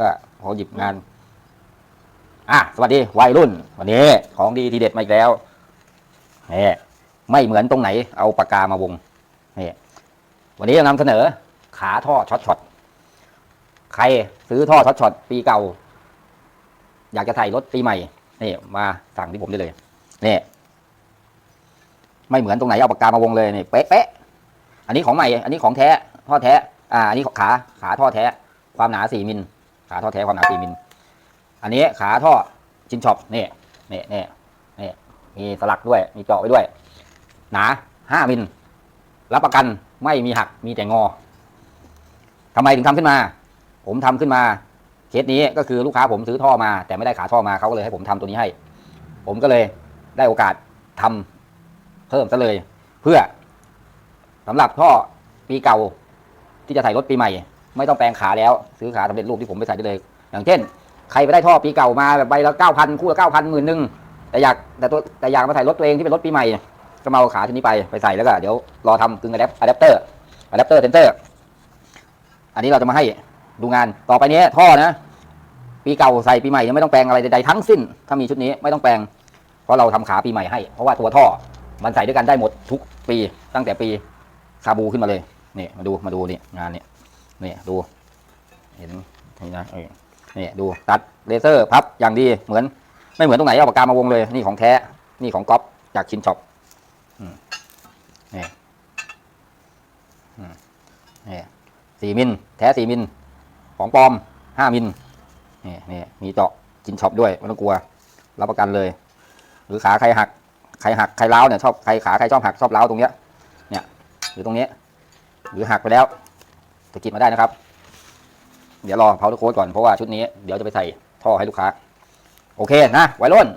ก็พอหยิบงาน อะสวัสดีวัยรุ่น วันนี้ของดีทีเด็ดมาอีกแล้วนี่ไม่เหมือนตรงไหน เอาปากกามาวงนี่วันนี้จะนำเสนอ ขาท่อช็อตช็อตใครซื้อท่อช็อตช็อตปีเก่า อยากจะใส่รถปีใหม่นี่มาสั่งที่ผมได้เลยนี่ไม่เหมือนตรงไหนเอาปากกามาวงเลยนี่เป๊ะเป๊ะอันนี้ของใหม่ อันนี้ของแท้ท่อแท้ อ่า อันนี้ขาขาท่อแท้ ความหนาสี่มิล ขาท่อแท้ความหนาสี่มิลอันนี้ขาท่อชินช็อปนี่นี่นี่นี่มีสลักด้วยมีเจาะไว้ด้วย หนาห้ามิลรับประกันไม่มีหักมีแต่งอทำไมถึงทำขึ้นมา ผมทำขึ้นมาเคสนี้ก็คือลูกค้าผมซื้อท่อมา แต่ไม่ได้ขาท่อมาเขาก็เลยให้ผมทำตัวนี้ให้ ผมก็เลยได้โอกาสทำเพิ่มซะเลย เพื่อสำหรับท่อปีเก่าที่จะใส่รถปีใหม่ ไม่ต้องแปลงขาแล้วซื้อขาสำเร็จรูปที่ผมไปใส่ได้เลย อย่างเช่น ใครไปได้ท่อปีเก่ามาแบบใบละเก้าพันคู่ละเก้าพันหมื่นหนึ่งแต่อยากแต่ตัวแต่อยากมาใส่รถตัวเองที่เป็นรถปีใหม่ก็มาเอาขาทีนี้ไปไปใส่แล้วก็เดี๋ยวรอทำกึ่งอะแดปอะแดปเตอร์อะแดปเตอร์เซนเตอร์อันนี้เราจะมาให้ดูงานต่อไปนี้ท่อนะ ปีเก่าใส่ปีใหม่ยังไม่ต้องแปลงอะไรใดๆทั้งสิ้น ถ้ามีชุดนี้ไม่ต้องแปลง เพราะเราทำขาปีใหม่ให้ เพราะว่าตัวท่อมันใส่ด้วยกันได้หมดทุกปีตั้งแต่ปีคาบูขึ้นมาเลยนี่มาดูมาดูนี่งานนี่ นี่ดู เห็นนี่นะเออนี่ดูตัดเลเซอร์พับอย่างดีเหมือน ไม่เหมือนตรงไหนเอาปากกามาวงเลย นี่ของแท้ นี่ของก๊อปจากชินช็อปนี่นี่สี่มิลแท้สี่มิลของปลอมห้ามิลนี่นี่มีเจาะชินช็อปด้วยไม่ต้องกลัว รับประกันเลย หรือขาใครหักใครหักใครเล้าเนี่ยชอบใครขาใครชอบหักชอบเล้าตรงเนี้ยเนี่ยหรือตรงเนี้ยหรือหักไปแล้ว สะกิดมาได้นะครับ เดี๋ยวรอเผาทุกโค้ดก่อนเพราะว่าชุดนี้เดี๋ยวจะไปใส่ท่อให้ลูกค้า โอเคนะไวรุ่น